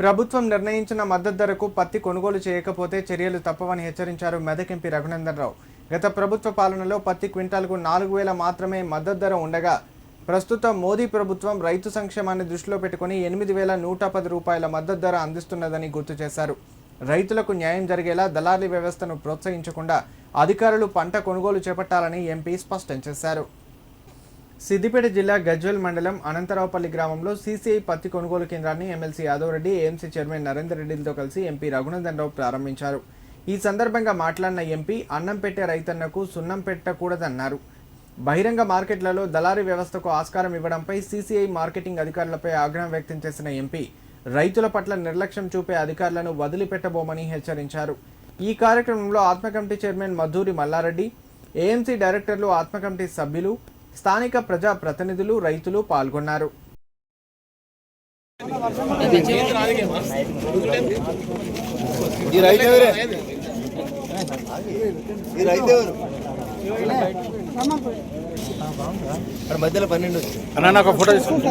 ప్రభుత్వం నిర్ణయించిన మద్దతు ధరకు పత్తి కొనుగోలు చేయకపోతే చర్యలు తప్పవని హెచ్చరించారు మెదక్ ఎంపీ రఘునందన్ రావు. గత ప్రభుత్వ పాలనలో పత్తి క్వింటాల్కు నాలుగు వేల మాత్రమే మద్దతు ధర ఉండగా ప్రస్తుతం మోదీ ప్రభుత్వం రైతు సంక్షేమాన్ని దృష్టిలో పెట్టుకుని ఎనిమిది వేల నూట పది రూపాయల మద్దతు ధర అందిస్తున్నదని గుర్తు చేశారు. రైతులకు న్యాయం జరిగేలా దళారీ వ్యవస్థను ప్రోత్సహించకుండా అధికారులు పంట కొనుగోలు చేపట్టాలని ఎంపీ స్పష్టం చేశారు. సిద్దిపేట జిల్లా గజ్వెల్ మండలం అనంతరావుపల్లి గ్రామంలో సీసీఐ పత్తి కొనుగోలు కేంద్రాన్ని MLC Yadav Reddy AMC chairman Narender రెడ్డితో కలిసి ఎంపీ రఘునందన్ రావు ప్రారంభించారు. ఈ సందర్భంగా మాట్లాడిన ఎంపీ అన్నం పెట్టే రైతన్నకు సున్నం పెట్టకూడదన్నారు. బహిరంగ మార్కెట్లలో దళారీ వ్యవస్థకు ఆస్కారం ఇవ్వడంపై సీసీఐ మార్కెటింగ్ అధికారులపై ఆగ్రహం వ్యక్తం చేసిన ఎంపీ రైతుల పట్ల నిర్లక్ష్యం చూపే అధికారులను వదిలిపెట్టబోమని హెచ్చరించారు. ఈ కార్యక్రమంలో ATMA committee chairman Madhuri Mallareddy AMC డైరెక్టర్లు ఆత్మ కమిటీ సభ్యులు స్థానిక ప్రజా ప్రతినిధులు రైతులు పాల్గొన్నారు మధ్యలో పన్నెండు అన్న నాకు ఫోటో తీసుకుంటా